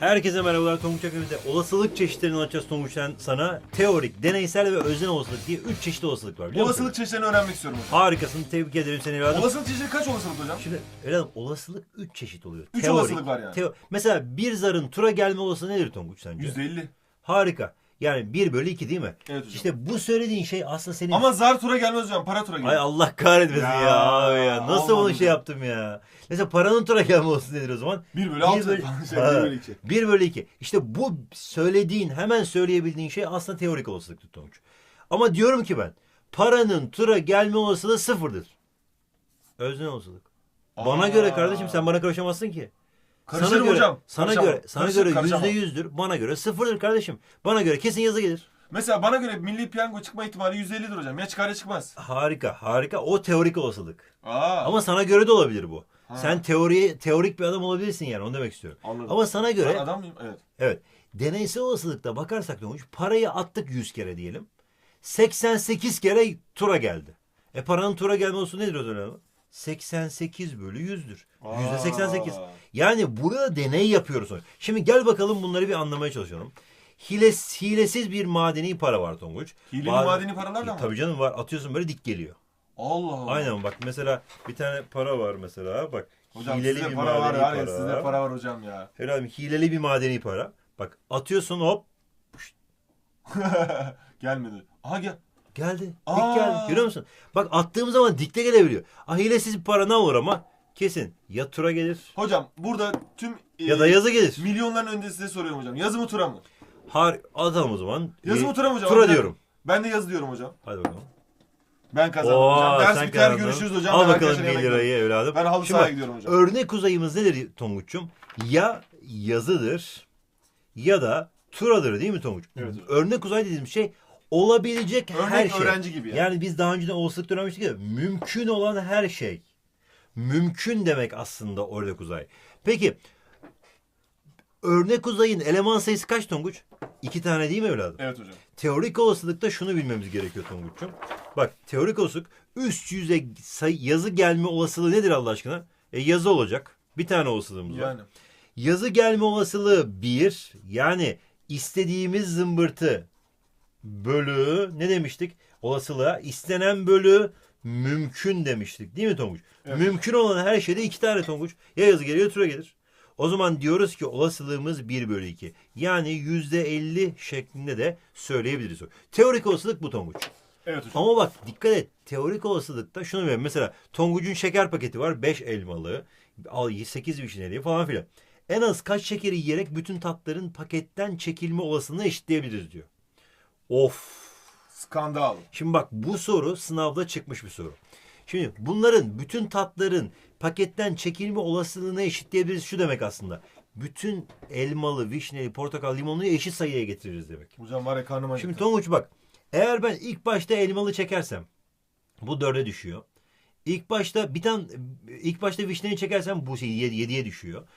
Herkese merhabalar Tonguç Akademi'de olasılık çeşitlerini anlatacağız Tonguç'tan sana. Teorik, deneysel ve öznel olasılık diye 3 çeşitli olasılık var biliyor musun? Olasılık çeşitlerini öğrenmek istiyorum hocam. Harikasın, tebrik ederim seni evladım. Olasılık çeşitleri kaç olasılık hocam? Şimdi evladım olasılık 3 çeşit oluyor. Üç olasılık var yani. teo- Mesela bir zarın tura gelme olasılığı nedir Tonguç sence? %50. Harika. Yani 1 bölü 2 değil mi? Evet hocam. İşte bu söylediğin şey aslında senin... Ama zar tura gelmez hocam. Para tura gelir. Ay Allah kahretmesin ya, Ya, ya. Nasıl onu şey ya. yaptım ya? Mesela paranın tura gelme olasılığı nedir o zaman? 1 bölü Bir 6. bölü- Şey, Ha. 1 bölü 2. 1 bölü 2. İşte bu söylediğin, hemen söyleyebildiğin şey aslında teorik olasılıktır Tonguç. Ama diyorum ki ben, paranın tura gelme olasılığı sıfırdır. Öznel olasılık. Bana göre kardeşim sen bana karışamazsın ki. Karışırım sana göre, hocam. Sana Karışamam. göre, sana Karışır, göre yüzde yüzdür. Bana göre sıfırdır kardeşim. Bana göre kesin yazı gelir. Mesela bana göre milli piyango çıkma ihtimali %50'dir hocam. Ya çıkar ya çıkmaz. Harika, harika. O teorik olasılık. Aa. Ama sana göre de olabilir bu. Ha. Sen teori teorik bir adam olabilirsin yani onu demek istiyorum. Anladım. Ama sana Ben göre adam mıyım? Evet. Evet. Deneysel olasılıkta bakarsak ne olmuş? Parayı attık 100 kere diyelim. 88 kere tura geldi. E paranın tura gelme olsun nedir o dönem? 88 bölü 100'dür. Yüzde 88. Aa. Yani burada deney yapıyoruz. Şimdi gel bakalım bunları bir anlamaya çalışalım. Hiles, hilesiz bir madeni para var Tonguç. Hileli Var- madeni paralar da mı? Tabii canım var. Atıyorsun böyle dik geliyor. Allah Allah. Aynen bak mesela bir tane para var mesela. Bak Hocam hileli sizde bir para var var ya. para. Sizde para var hocam ya. Helal hileli bir madeni para. Bak atıyorsun hop Gelmedi. Aha gel. Geldi. Dik Aa. geldi. Görüyor musun? Bak attığım zaman dikte gelebiliyor. Ah hilesiz bir para ne olur ama kesin ya tura gelir Hocam burada tüm e, ya da yazı gelir. milyonların önünde size soruyorum hocam. Yazı mı tura mı? Har atalım o zaman. Yazı Ee, mı tura mı hocam? Tura diyorum. Ben de yazı diyorum hocam. Hadi bakalım. Ben kazandım hocam. Ders sen biter kazandın. görüşürüz hocam. Al Ben bakalım arkadaşlar 1 yemek lirayı evladım. Ben halı Şimdi sahaya bak, gidiyorum hocam. Örnek uzayımız nedir Tonguç'um? Ya yazıdır ya da turadır değil mi Tonguç? Evet hocam. Örnek uzay dediğimiz şey olabilecek Örnek her şey. öğrenci gibi yani. Yani biz daha önceden olasılık öğrenmiştik ya. Mümkün olan her şey. Mümkün demek aslında örnek uzay. Peki örnek uzayın eleman sayısı kaç Tonguç? İki tane değil mi evladım? Evet hocam. Teorik olasılıkta şunu bilmemiz gerekiyor Tonguç'um. Bak teorik olasılık üst yüze sayı, yazı gelme olasılığı nedir Allah aşkına? E, yazı olacak. Bir tane olasılığımız var. Yani. Yazı gelme olasılığı 1. Yani istediğimiz zımbırtı bölü ne demiştik? Olasılığa istenen bölü mümkün demiştik. Değil mi Tonguç? Evet. Mümkün olan her şeyde iki tane Tonguç. Ya yazı geliyor ya tura gelir. O zaman diyoruz ki olasılığımız 1 bölü 2. Yani %50 şeklinde de söyleyebiliriz. Teorik olasılık bu Tonguç. Evet hocam. Ama bak dikkat et. Teorik olasılıkta şunu ver. Mesela Tonguç'un şeker paketi var. 5 elmalı, 8 vişneli falan filan. En az kaç şekeri yiyerek bütün tatların paketten çekilme olasılığını eşitleyebiliriz diyor. Of. Skandal. Şimdi bak bu soru sınavda çıkmış bir soru. Şimdi bunların bütün tatların paketten çekilme olasılığını eşitleyebiliriz şu demek aslında. Bütün elmalı, vişneli, portakal, limonlu eşit sayıya getiririz demek. Hocam var ya karnıma Şimdi gitti. Tonguç bak. Eğer ben ilk başta elmalı çekersem bu dörde düşüyor. İlk başta bir tane ilk başta vişneyi çekersem bu şey yedi- yediye düşüyor.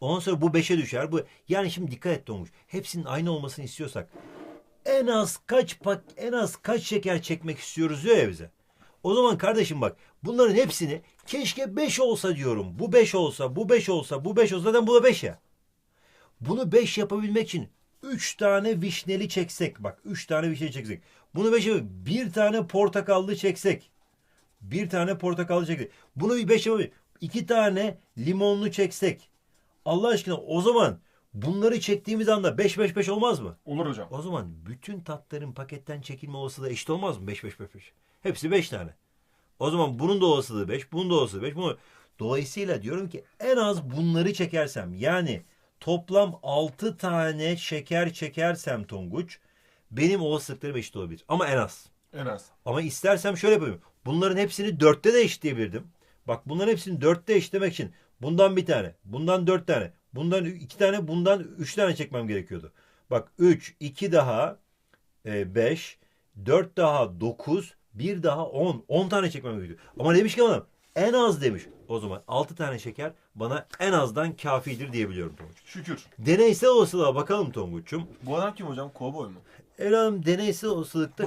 Ondan sonra bu beşe düşer. Bu yani şimdi dikkat et Tonguç. Hepsinin aynı olmasını istiyorsak en az kaç pak en az kaç şeker çekmek istiyoruz diyor ya bize. O zaman kardeşim bak bunların hepsini keşke 5 olsa diyorum. Bu 5 olsa, bu 5 olsa, bu 5 olsa zaten bu da 5 ya. Bunu 5 yapabilmek için 3 tane vişneli çeksek. Bak 3 tane vişneli çeksek. Bunu 5 yapıp bir tane portakallı çeksek. Bir tane portakallı çeksek. Bunu bir 5 yapabilir. 2 tane limonlu çeksek. Allah aşkına o zaman bunları çektiğimiz anda 5 5 5 olmaz mı? Olur hocam. O zaman bütün tatların paketten çekilme olasılığı eşit olmaz mı? 5 5 5 5. Hepsi 5 tane. O zaman bunun da olasılığı 5, bunun da olasılığı 5. Bunu... Dolayısıyla diyorum ki en az bunları çekersem yani toplam 6 tane şeker çekersem Tonguç benim olasılıklarım eşit olabilir. Ama en az. En az. Ama istersem şöyle yapayım. Bunların hepsini dörtte de eşitleyebilirdim. Bak bunların hepsini dörtte eşitlemek için bundan bir tane, bundan dört tane, bundan iki tane, bundan üç tane çekmem gerekiyordu. Bak üç, iki daha e, beş, dört daha dokuz, bir daha on. On tane çekmem gerekiyor. Ama demiş ki adam en az demiş. O zaman altı tane şeker bana en azdan kafidir diyebiliyorum Tonguç. Şükür. Deneysel olasılığa bakalım Tonguç'um. Bu adam kim hocam? Kovboy mu? Evladım deneysel olasılıkta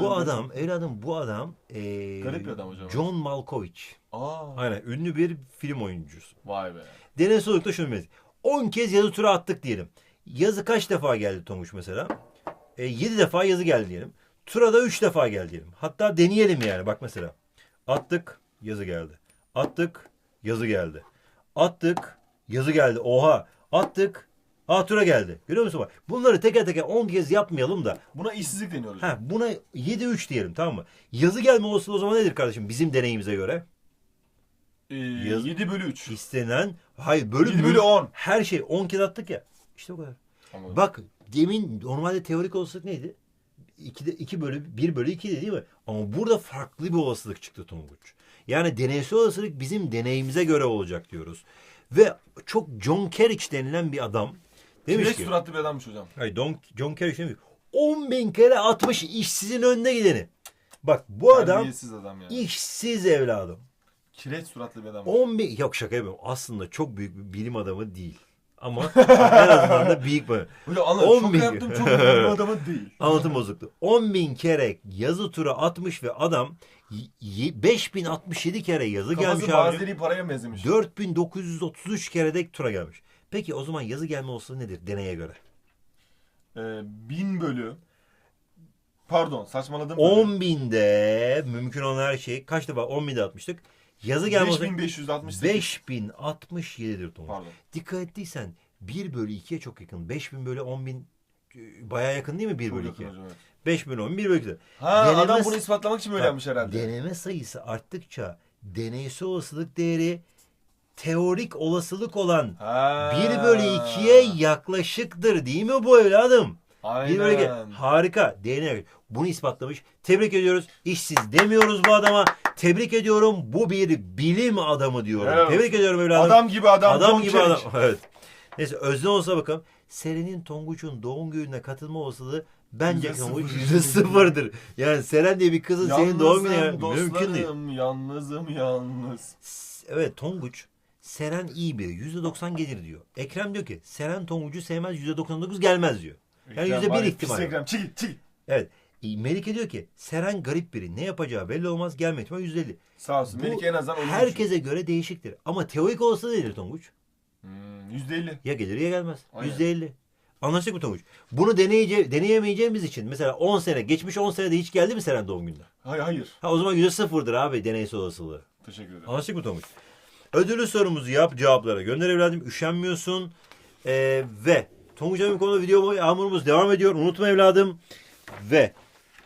Bu adam evladım bu adam eee, Garip bir adam hocam. John Malkovich. Aa. Aynen ünlü bir film oyuncusu. Vay be. Deneysel olasılıkta şunu bilmeliyiz. 10 kez yazı tura attık diyelim. Yazı kaç defa geldi Tonguç mesela? E, 7 defa yazı geldi diyelim. Tura da 3 defa geldi diyelim. Hatta deneyelim yani. Bak mesela. Attık, yazı geldi. Attık, yazı geldi. Attık, yazı geldi. Oha! Attık, Tura geldi. Görüyor musun bak? Bunları teker teker 10 kez yapmayalım da Buna işsizlik deniyor hocam. Ha buna 7-3 diyelim tamam mı? Yazı gelme olasılığı o zaman nedir kardeşim bizim deneyimize göre? Ee, Yaz- 7 bölü 3. İstenen hayır bölü 7 bölü 10. Her şey 10 kez attık ya. İşte o kadar. Anladım. Bak demin normalde teorik olasılık neydi? 2 de 2 bölü 1 bölü 2 değil mi? Ama burada farklı bir olasılık çıktı Tonguç. Yani deneysel olasılık bizim deneyimize göre olacak diyoruz. Ve çok John Carrick denilen bir adam demiş Kireç ki suratlı bir adammış hocam. Hayır Don, John Carrick demiş. 10 bin kere atmış işsizin önüne gideni. Bak bu adam Terbiyesiz adam yani. işsiz evladım. Kireç suratlı bir adam. 10 bin yok şaka yapıyorum. Aslında çok büyük bir bilim adamı değil. Ama en azından da büyük bir Hocam anladım. 10 Çok bin. yaptım çok bir adamı değil. anlatım bozuktu. 10 bin kere yazı tura atmış ve adam y- y- 5067 kere yazı gelmiş Kafası abi. bazıları paraya benzemiş. 4933 kere de tura gelmiş. Peki o zaman yazı gelme olasılığı nedir deneye göre? Ee, 1000 bölü. Pardon saçmaladım. 10 binde mümkün olan her şey kaç defa 10 binde atmıştık. Yazı gelme olasılığı 5568. 5067'dir Tonguç. Pardon. Dikkat ettiysen 1 bölü 2'ye çok yakın. 5000 bölü 10.000 e, baya yakın değil mi 1 Çok bölü yakın 2'ye? hocam. evet. 5 bölü 10 1 bölü 2. Ha Deneme- adam bunu ispatlamak için böyle yapmış herhalde. Deneme sayısı arttıkça deneysel olasılık değeri teorik olasılık olan Ha. 1 bölü 2'ye yaklaşıktır değil mi bu evladım? Aynen. 1 bölü 2. Harika. DNA. Bunu ispatlamış. Tebrik ediyoruz. İşsiz demiyoruz bu adama. Tebrik ediyorum. Bu bir bilim adamı diyorum. Evet. Tebrik ediyorum evladım. Adam gibi adam. Adam John gibi Carrick. adam. Evet. Neyse özne olsa bakalım. Seren'in Tonguç'un doğum gününe katılma olasılığı bence Tonguç yüzde sıfırdır. Yani Seren diye bir kızın senin doğum gününe Yalnızım mümkün değil. Yalnızım yalnız. Evet Tonguç Seren iyi biri. Yüzde doksan gelir diyor. Ekrem diyor ki Seren Tonguç'u sevmez. Yüzde doksan dokuz gelmez diyor. Yani Ekrem yüzde var bir ya, ihtimal. pis Ekrem. Çekil çekil. Evet. E, Melike diyor ki Seren garip biri. Ne yapacağı belli olmaz. Gelme ihtimali yüzde elli. Sağ olsun. Bu Melike en azından onu Herkese göre değişiktir. Ama teorik olsa nedir Tonguç? Hmm, %50. Ya gelir ya gelmez. Aynen. Yüzde elli. Anlaştık mı Tonguç? Bunu deneyece, deneyemeyeceğimiz için mesela 10 sene, geçmiş 10 senede hiç geldi mi Seren doğum gününe? Hayır hayır. Ha o zaman yüzde sıfırdır abi deneysel olasılığı. Teşekkür ederim. Anlaştık mı Tonguç? Ödülü sorumuzu yap cevaplara gönder evladım. Üşenmiyorsun. Ee, ve Tonguç Hanım konuda video yağmurumuz devam ediyor. Unutma evladım. Ve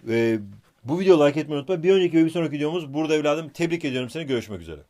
e, bu videoyu like etmeyi unutma. Bir önceki ve bir sonraki videomuz burada evladım. Tebrik ediyorum seni. Görüşmek üzere.